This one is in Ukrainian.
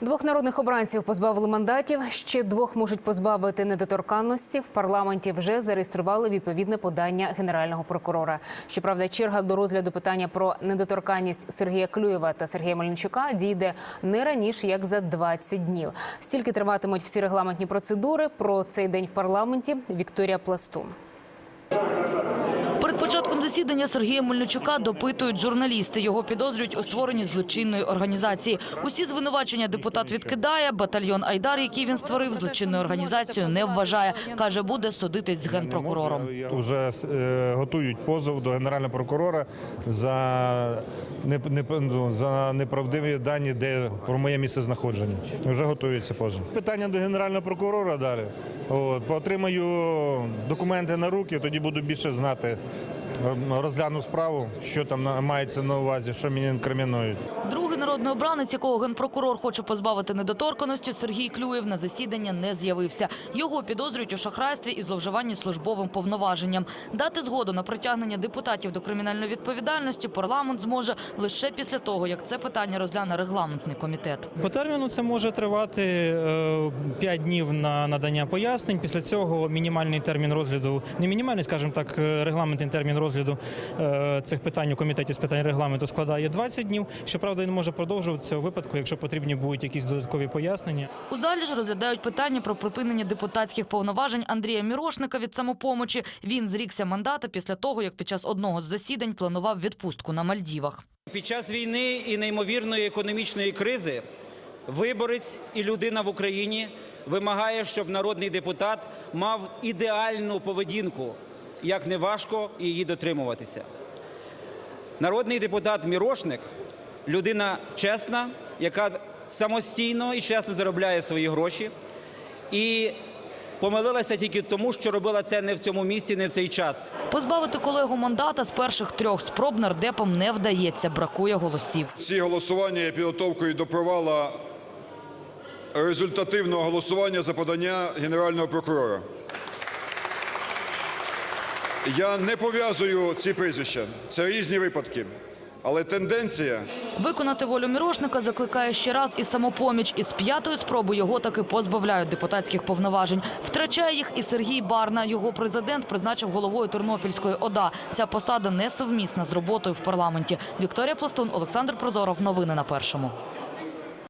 Двох народних обранців позбавили мандатів. Ще двох можуть позбавити недоторканності. В парламенті вже зареєстрували відповідне подання генерального прокурора. Щоправда, черга до розгляду питання про недоторканність Сергія Клюєва та Сергія Мельничука дійде не раніше як за 20 днів. Стільки триватимуть всі регламентні процедури. Про цей день в парламенті Вікторія Пластун. Засідання Сергія Мельничука допитують журналісти. Його підозрюють у створенні злочинної організації. Усі звинувачення депутат відкидає. Батальйон Айдар, який він створив, злочинною організацією не вважає. Каже, буде судитись з генпрокурором. Вже е, готують позов до генерального прокурора за, ну, за неправдиві дані, де про моє місце знаходження. Вже готується позов. Питання до генерального прокурора далі. От, отримаю документи на руки, тоді буду більше знати. Ем, Розгляну справу, що там на- мається на увазі, що мені інкримінують. Другий народний обранець, якого генпрокурор хоче позбавити недоторканості, Сергій Клюєв на засідання не з'явився. Його підозрюють у шахрайстві і зловживанні службовим повноваженням. Дати згоду на притягнення депутатів до кримінальної відповідальності парламент зможе лише після того, як це питання розгляне регламентний комітет. По терміну це може тривати 5 днів на надання пояснень. Після цього мінімальний термін розгляду, не мінімальний, скажімо так, е, регламентний термін розгляду е, цих питань у комітеті з питань регламенту складає 20 днів. Щоправда, він може продовжуватися у випадку, якщо потрібні будуть якісь додаткові пояснення. У залі ж розглядають питання про припинення депутатських повноважень Андрія Мірошника від самопомочі. Він зрікся мандата після того, як під час одного з засідань планував відпустку на Мальдівах. Під час війни і неймовірної економічної кризи виборець і людина в Україні вимагає, щоб народний депутат мав ідеальну поведінку, як не важко її дотримуватися. Народний депутат Мірошник людина чесна, яка самостійно і чесно заробляє свої гроші. І помилилася тільки тому, що робила це не в цьому місці, не в цей час. Позбавити колегу мандата з перших трьох спроб нардепам не вдається, бракує голосів. Ці голосування є підготовкою до провала результативного голосування за подання Генерального прокурора. Я не пов'язую ці прізвища. Це різні випадки. Але тенденція Виконати волю Мірошника закликає ще раз і самопоміч. Із п'ятої спроби його таки позбавляють депутатських повноважень. Втрачає їх і Сергій Барна. Його президент призначив головою Тернопільської ОДА. Ця посада несовмісна з роботою в парламенті. Вікторія Пластун, Олександр Прозоров. Новини на першому.